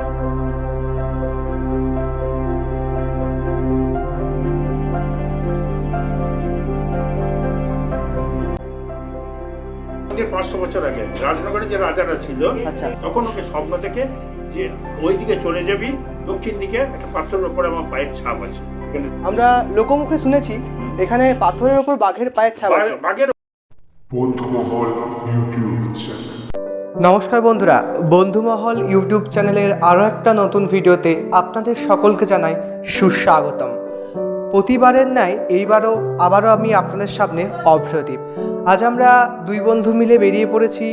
আমাদের পাঁচশো বছর আগে রাজনগরে যে রাজারা ছিল আচ্ছা। তখন ওকে স্বপ্ন থেকে যে ওই দিকে চলে যাবি দক্ষিণ দিকে একটা পাথরের উপরে আমার পায়ের ছাপ আছে। আমরা লোকমুখে শুনেছি এখানে পাথরের ওপর বাঘের পায়ের ছাপ আছে। বাঘের বন্ধুমহল ইউটিউব চ্যানেল। নমস্কার বন্ধুরা, বন্ধুমহল ইউটিউব চ্যানেলের আরও একটা নতুন ভিডিওতে আপনাদের সকলকে জানাই সুস্বাগতম। প্রতিবারের ন্যায় এইবারও আবারও আমি আপনাদের সামনে অভ্রদীপ আজ আমরা দুই বন্ধু মিলে বেরিয়ে পড়েছি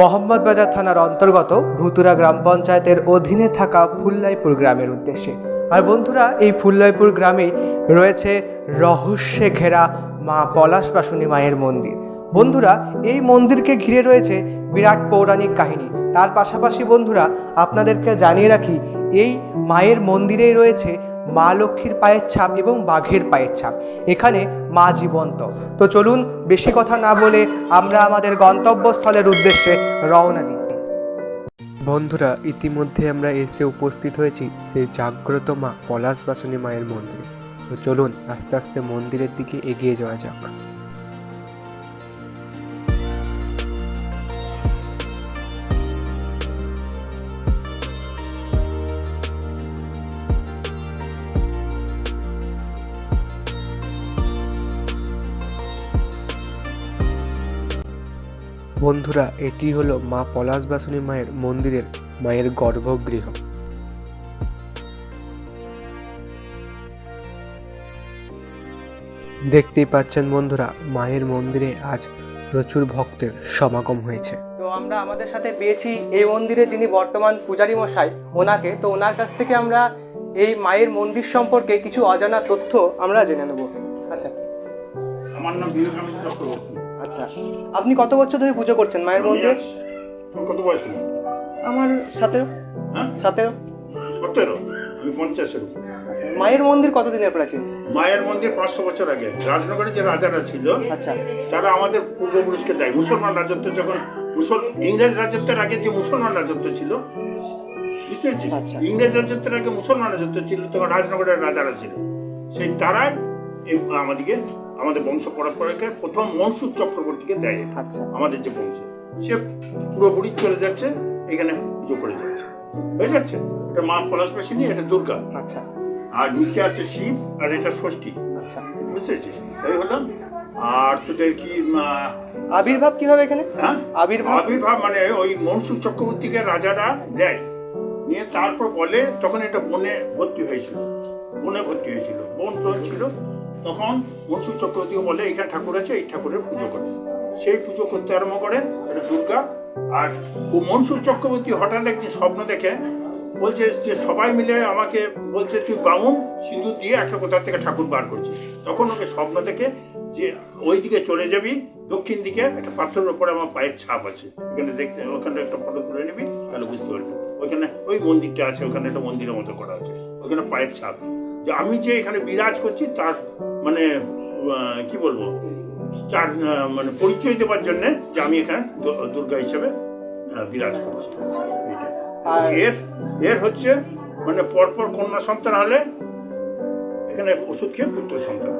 মোহাম্মদ বাজার থানার অন্তর্গত ভুতুরা গ্রাম পঞ্চায়েতের অধীনে থাকা ফুল্লাইপুর গ্রামের উদ্দেশ্যে। আর বন্ধুরা, এই ফুল্লাইপুর গ্রামে রয়েছে রহস্যে ঘেরা মা পলাশ বাসুনী মায়ের মন্দির। বন্ধুরা, এই মন্দিরকে ঘিরে রয়েছে বিরাট পৌরাণিক কাহিনী। তার পাশাপাশি বন্ধুরা, আপনাদেরকে জানিয়ে রাখি, এই মায়ের মন্দিরেই রয়েছে মা লক্ষ্মীর পায়ের ছাপ এবং বাঘের পায়ের ছাপ। এখানে মা জীবন্ত। তো চলুন, বেশি কথা না বলে আমরা আমাদের গন্তব্যস্থলের উদ্দেশ্যে রওনা দিই। বন্ধুরা, ইতিমধ্যে আমরা এসে উপস্থিত হয়েছি সেই জাগ্রত মা পলাশ বাসনী মায়ের মন্দিরে। তো চলুন আস্তে আস্তে মন্দিরের দিকে এগিয়ে যাওয়া যাক। বন্ধুরা, এটি হলো মা পলাশ বাসনী মায়ের মন্দিরের মায়ের গর্ভগৃহ। দেখতেই পাচ্ছেন বন্ধুরা মায়ের মন্দিরে আজ প্রচুর ভক্তের সমাগম হয়েছে। তো আমরা আমাদের সাথে পেয়েছি এই মন্দিরে যিনি বর্তমান পূজারী মশাই ওনাকে। তো ওনার কাছ থেকে আমরা এই মায়ের মন্দির সম্পর্কে কিছু অজানা তথ্য আমরা জেনে নেব। আচ্ছা। আমার নাম বিবেকানন্দ চক্রবর্তী। আচ্ছা। আপনি কত বছর ধরে পুজো করছেন মায়ের মন্দির? কত বয়স আমার সতেরো। হ্যাঁ? সতেরো। সতেরো। আমি পঞ্চাশের উপর। আচ্ছা মায়ের মন্দির কতদিনের প্রাচীন? মায়ের মন্দির পাঁচশো বছর আগে। রাজনগরে যে রাজারা ছিল আচ্ছা। তারা আমাদের পূর্বপুরুষকে দেয়। মুসলমান রাজত্ব যখন মুসল ইংরেজ রাজত্বের আগে যে মুসলমান রাজত্ব ছিল বুঝতে পেরেছিস? আচ্ছা। ইংরেজ রাজত্বের আগে মুসলমান রাজত্ব ছিল তখন রাজনগরের রাজারা ছিল। সেই তারাই আমাদেরকে আমাদের বংশ পরম্পরাকে প্রথম মনসুর চক্রবর্তীকে দেয়। আচ্ছা। আমাদের যে বংশ সে পুরোপুরি চলে যাচ্ছে এখানে পুজো করে যাচ্ছে। হয়ে যাচ্ছে? এটা মা পলাশবাসিনী এটা দুর্গা। আচ্ছা। আর নিচে আছে শিব আর এটা ষষ্ঠী। আচ্ছা। বুঝতে পেরেছিস? এই হলাম আর তোদের কি আবির্ভাব কীভাবে এখানে? হ্যাঁ? আবির্ভাব? আবির্ভাব মানে ওই মনসুর চক্রবর্তীকে রাজারা দেয়। নিয়ে তারপর বলে তখন এটা বনে ভর্তি হয়েছিল। বনে ভর্তি হয়েছিল। বন ছিল তখন মনসুর চক্রবর্তীকে বলে এখানে ঠাকুর আছে এই ঠাকুরের পুজো করে। সেই পুজো করতে আরম্ভ করে এটা দুর্গা। আর ও মনসুর চক্রবর্তী হঠাৎ একদিন স্বপ্ন দেখে বলছে যে সবাই মিলে আমাকে বলছে, তুই বামুন, সিঁদুর দিয়ে একটা কোথা থেকে ঠাকুর বার করছিস। তখন ওকে স্বপ্ন দেখে যে ওই দিকে চলে যাবি, দক্ষিণ দিকে একটা পাথরের ওপরে আমার পায়ের ছাপ আছে। ওখানে দেখতে ওখানে একটা ফটো তুলে নিবি, তাহলে বুঝতে পারবি। ওইখানে, ওই মন্দিরটা আছে, ওখানে একটা মন্দিরের মতো করা আছে। ওখানে পায়ের ছাপ। যে আমি যে এখানে বিরাজ করছি, তার মানে কি বলব, তার মানে পরিচয় দেওয়ার জন্যে যে আমি এখানে দুর্গা হিসেবে বিরাজ করছি। আর এর এর হচ্ছে মানে পরপর কন্যা সন্তান হলে এখানে ওষুধ খেয়ে পুত্র সন্তান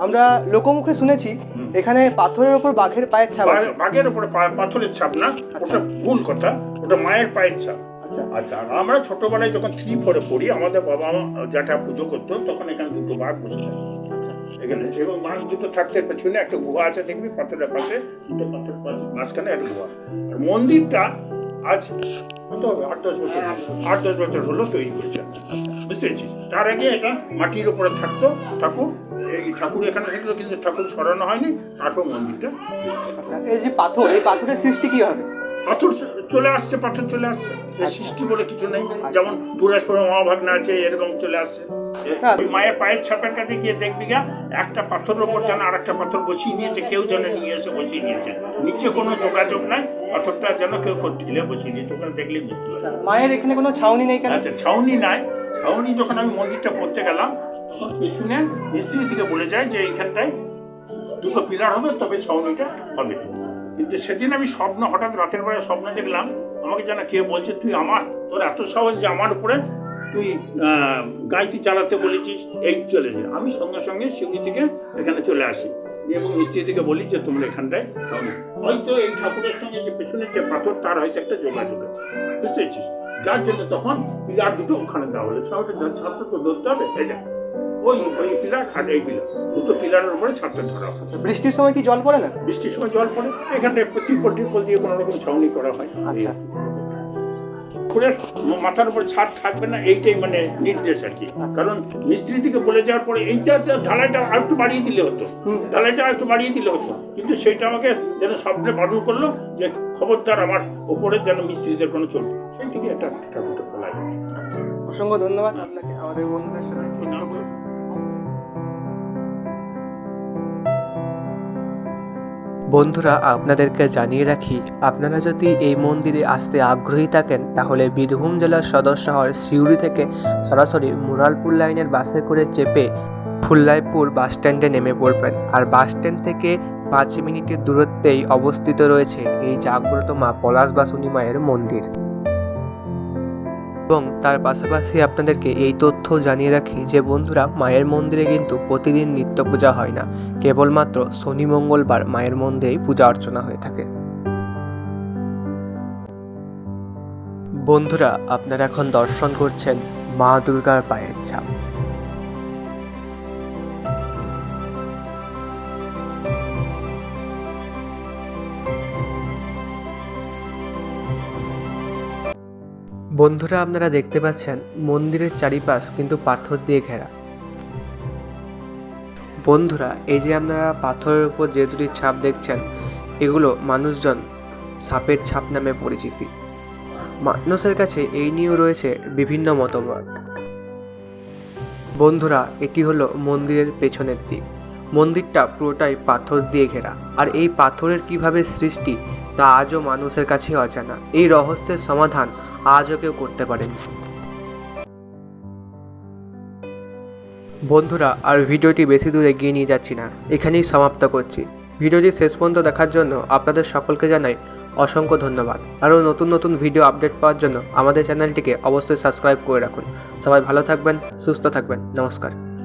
আমরা লোকমুখে শুনেছি এখানে পাথরের ওপর বাঘের পায়ের ছাপ আছে। বাঘের উপরে পাথরের ছাপ না আচ্ছা। ওটা ভুল কথা ওটা মায়ের পায়ের ছাপ। আচ্ছা। আচ্ছা আমরা ছোটবেলায় যখন থ্রি ফোরে পড়ি আমাদের বাবা মা যেটা পুজো করতো তখন এখানে দুটো বাঘ বসে থাকে। আচ্ছা। এখানে এবং বাঘ দুটো থাকতে পেছনে একটা গুহা আছে দেখবি পাথরের পাশে দুটো পাথরের পাশে মাঝখানে একটা গুহা। আর মন্দিরটা আজ কত হবে আট দশ বছর আট দশ বছর হলো তৈরি করেছে। বুঝতে পেরেছিস? তার আগে এটা মাটির উপরে থাকতো ঠাকুর। এই ঠাকুর এখানে থাকতো কিন্তু ঠাকুর সরানো হয়নি তারপর মন্দিরটা আচ্ছা এই যে পাথর এই পাথরের সৃষ্টি কি হবে? পাথর চলে আসছে পাথর চলে আসছে। সৃষ্টি বলে কিছু নেই। যেমন দুরাজপুরে মহাভাগ্না আছে এরকম চলে আসছে। মায়ের পায়ের ছাপের কাছে গিয়ে দেখবি গা একটা পাথরের ওপর যেন আর একটা পাথর বসিয়ে নিয়েছে কেউ যেন নিয়ে এসে বসিয়ে নিয়েছে। নিচে কোনো যোগাযোগ নাই। পাথরটা যেন কেউ ঢিলে দিয়েছে ওখানে দেখলেই বুঝতে পারবে। মায়ের এখানে কোনো ছাউনি নেই কেন? আচ্ছা ছাউনি নাই। ছাউনি যখন আমি মন্দিরটা করতে গেলাম তখন পেছনে মিস্ত্রি থেকে বলে যায় যে এইখানটায় দুটো পিলার হবে তবে ছাউনিটা হবে। কিন্তু সেদিন আমি স্বপ্ন হঠাৎ রাতের বেলায় স্বপ্ন দেখলাম আমাকে যেন কে বলছে তুই আমার তোর এত সাহস যে আমার উপরে তুই গাইতি চালাতে বলেছিস এই চলে যা। আমি সঙ্গে সঙ্গে শিউরি থেকে এখানে চলে আসি। এবং মিস্ত্রি থেকে বলি যে তোমরা এখানটায় হয়তো এই ঠাকুরের সঙ্গে যে পেছনের যে পাথর তার হয়তো একটা যোগাযোগ আছে। বুঝতে পেরেছিস? যার জন্য তখন পিলার দুটো ওখানে দেওয়া হলো। ছাত্র তো ধরতে হবে এটা ওই ওই পিলার আর এই পিলার। দুটো পিলারের উপরে ছাত্র ধরা হয়। বৃষ্টির সময় কি জল পড়ে না? বৃষ্টির সময় জল পড়ে। এখানটায় ত্রিপল ত্রিপল দিয়ে কোনো রকম ছাউনি করা হয়। আচ্ছা। ঠাকুরের মাথার উপর ছাদ থাকবে না এইটাই মানে নির্দেশ আর কি। কারণ মিস্ত্রি থেকে বলে যাওয়ার পরে এইটা ঢালাইটা আর একটু বাড়িয়ে দিলে হতো। ঢালাইটা আর একটু বাড়িয়ে দিলে হতো। কিন্তু সেটা আমাকে যেন স্বপ্নে বারণ করল যে খবরদার আমার উপরে যেন মিস্ত্রিদের কোনো চলবে সেই থেকে একটা ঠাকুরটা খোলা হয়। আচ্ছা অসংখ্য ধন্যবাদ আপনাকে আমাদের বন্ধুদের সাথে। বন্ধুরা, আপনাদেরকে জানিয়ে রাখি, আপনারা যদি এই মন্দিরে আসতে আগ্রহী থাকেন, তাহলে বীরভূম জেলার সদর শহর সিউড়ি থেকে সরাসরি মুরালপুর লাইনের বাসে করে চেপে ফুল্লাইপুর বাসস্ট্যান্ডে নেমে পড়বেন। আর বাসস্ট্যান্ড থেকে পাঁচ মিনিটের দূরত্বেই অবস্থিত রয়েছে এই জাগ্রত মা পলাশ বাসুনি মায়ের মন্দির। এবং তার পাশাপাশি আপনাদেরকে এই তথ্য জানিয়ে রাখি যে বন্ধুরা, মায়ের মন্দিরে কিন্তু প্রতিদিন নিত্য পূজা হয় না। কেবলমাত্র শনি, মঙ্গলবার মায়ের মন্দিরেই পূজা অর্চনা হয়ে থাকে। বন্ধুরা, আপনারা এখন দর্শন করছেন মা দুর্গার পায়ের ছাপ। বন্ধুরা, আপনারা দেখতে পাচ্ছেন মন্দিরের চারিপাশ কিন্তু পাথর দিয়ে ঘেরা। বন্ধুরা, এই যে আপনারা পাথরের উপর যে দুটি ছাপ দেখছেন, এগুলো মানুষজন সাপের ছাপ নামে পরিচিতি। মানুষের কাছে এই নিয়েও রয়েছে বিভিন্ন মতবাদ। বন্ধুরা, এটি হলো মন্দিরের পেছনের দিক। মন্দিরটা পুরোটাই পাথর দিয়ে ঘেরা। আর এই পাথরের কীভাবে সৃষ্টি, তা আজও মানুষের কাছে অজানা। এই রহস্যের সমাধান আজও কেউ করতে পারেনি। বন্ধুরা, আর ভিডিওটি বেশি দূর এগিয়ে নিয়ে যাচ্ছি না। এখানেই সমাপ্ত করছি। ভিডিওটি শেষ পর্যন্ত দেখার জন্য আপনাদের সকলকে জানাই অসংখ্য ধন্যবাদ। আরও নতুন নতুন ভিডিও আপডেট পাওয়ার জন্য আমাদের চ্যানেলটিকে অবশ্যই সাবস্ক্রাইব করে রাখুন। সবাই ভালো থাকবেন, সুস্থ থাকবেন। নমস্কার।